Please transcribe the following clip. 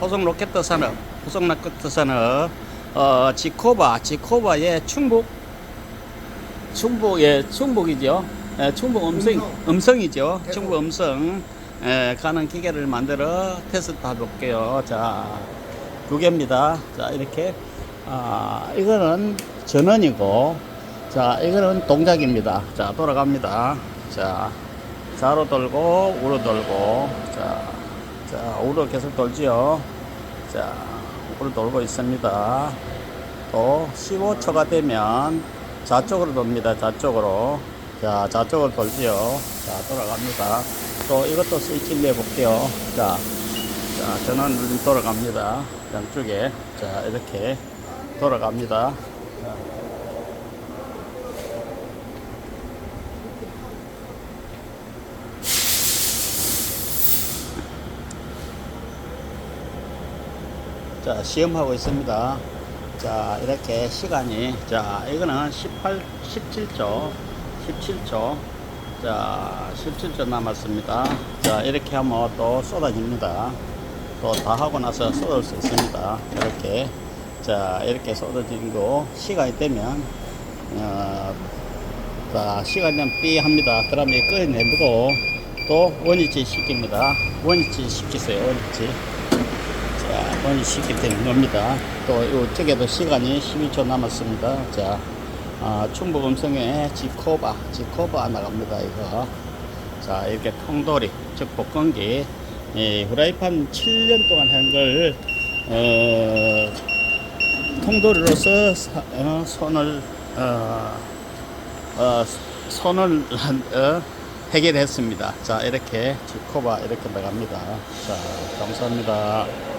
호성 로켓 산업, 호성 로켓 산업, 어, 지코바, 지코바의 충북, 충북의 충북이죠. 예, 충북 음성, 음성이죠. 충북 음성 예, 가는 기계를 만들어 테스트 해볼게요. 자, 두 개입니다. 자, 이렇게 아, 이거는 전원이고, 자, 이거는 동작입니다. 자, 돌아갑니다. 자, 좌로 돌고 우로 돌고, 자. 자, 우로 계속 돌지요. 자, 우로 돌고 있습니다. 또 15초가 되면 좌쪽으로 돕니다. 좌쪽으로. 자, 좌쪽으로 돌지요. 자, 돌아갑니다. 또 이것도 스위치를 해볼게요. 자, 자, 전원 돌아갑니다. 양쪽에. 자, 이렇게 돌아갑니다. 자. 자, 시험하고 있습니다. 자, 이렇게 시간이, 자, 이거는 18, 17초, 17초, 자, 17초 남았습니다. 자, 이렇게 하면 또 쏟아집니다. 또 다 하고 나서 쏟을 수 있습니다. 이렇게. 자, 이렇게 쏟아지고, 시간이 되면, 어, 자, 시간이 되면 삐 합니다. 그러면 꺼내보고, 또 원위치 시킵니다. 원위치 시키세요, 원위치. 자, 오늘 시기 되는 겁니다. 또 이쪽에도 시간이 12초 남았습니다. 자, 아, 충북 음성에 지코바, 지코바 나갑니다. 이거. 자, 이렇게 통돌이, 즉 볶음기, 이 후라이팬 7년 동안 한 걸, 어, 통돌이로서 사- 어, 손을, 어, 어, 손을 어, 해결했습니다. 자, 이렇게 지코바 이렇게 나갑니다. 자, 감사합니다.